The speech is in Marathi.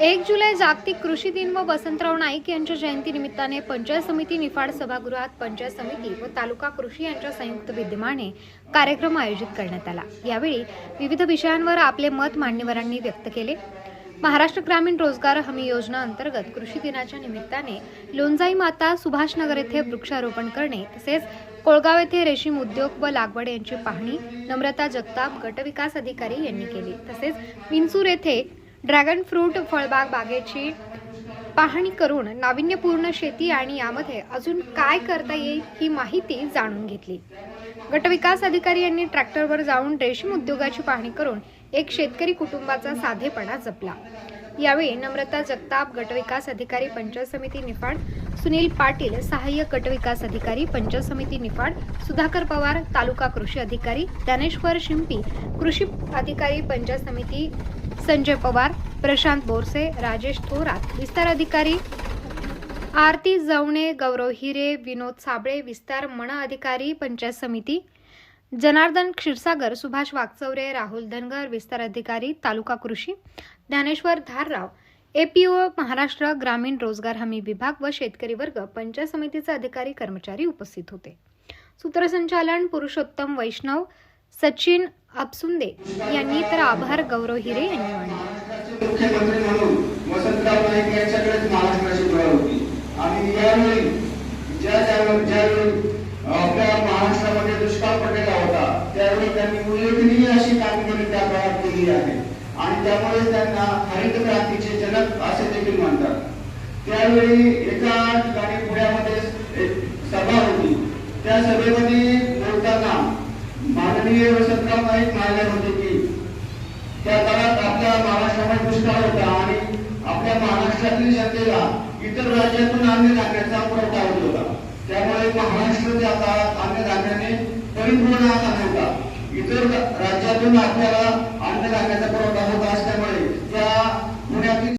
एक जुलै जागतिक कृषी दिन व वसंतराव नाईक यांच्या जयंती निमित्ताने पंचायत समिती निफाड सभागृहात पंचायत समिती व तालुका कृषी यांच्या संयुक्त विद्यमाने कार्यक्रम आयोजित करण्यात आला. यावेळी विविध विषयांवर आपले मत मान्यवरांनी व्यक्त केले. महाराष्ट्र ग्रामीण रोजगार हमी योजना अंतर्गत कृषी दिनाच्या निमित्ताने लोणजाई माता सुभाषनगर येथे वृक्षारोपण करणे तसेच कोळगाव येथे रेशीम उद्योग व लागवड यांची पाहणी नम्रता जगताप गटविकास अधिकारी यांनी केली. तसेच विंचूर येथे ड्रॅगन फ्रूट फळबाग बागेची पाहणी करून नाविन्यपूर्ण शेती आणि यामध्ये अजून काय करता येईल ही माहिती जाणून घेतली. गटविकास अधिकारी यांनी ट्रॅक्टरवर जाऊन रेशीम उद्योगाची पाहणी करून एक शेतकरी कुटुंबाचा साधेपणा जपला. यावेळी नम्रता जगताप गटविकास अधिकारी पंचायत समिती निफाड सुनील पाटील सहाय्यक गटविकास अधिकारी पंचायत समिती निफाड सुधाकर पवार तालुका कृषी अधिकारी ज्ञानेश्वर शिंपी कृषी अधिकारी पंचायत समिती संजय पवार प्रशांत बोरसे राजेश थोरात विस्तार अधिकारी आरती जवणे गौरव हिरे विनोद साबळे विस्तार मन अधिकारी पंचायत समिती जनार्दन क्षीरसागर सुभाष वागचौरे राहुल धनगर विस्तार अधिकारी तालुका कृषी ज्ञानेश्वर धारराव एपीओ महाराष्ट्र ग्रामीण रोजगार हमी विभाग व शेतकरी वर्ग पंचायत समितीचे अधिकारी कर्मचारी उपस्थित होते. सूत्रसंचालन पुरुषोत्तम वैष्णव सचिन अपसुंदे यांनी तर आभार गौरव हिरे यांनी मानले. आपल्या महाराष्ट्रामध्ये दुष्काळ पडलेला होता त्यावेळी त्यांनी उल्लेखनीय अशी कामगिरी त्या काळात केली आहे. आणि त्यामुळे त्यांना हरित क्रांतीचे जनक असे देखील म्हणतात. त्यावेळी एका ठिकाणी पुण्यामध्ये सभा होती. त्या सभेमध्ये बोलताना माननीय वसंतराव नाईक म्हणाले होते की त्या काळात आपल्या महाराष्ट्रामध्ये दुष्काळ होता आणि आपल्या महाराष्ट्रातील जनतेला इतर राज्यातून अन्नधान्याचा पुरवठा होत होता. त्यामुळे महाराष्ट्र त्या काळात अन्नधान्याने परिपूर्ण असा नव्हता. इतर राज्यातून आपल्याला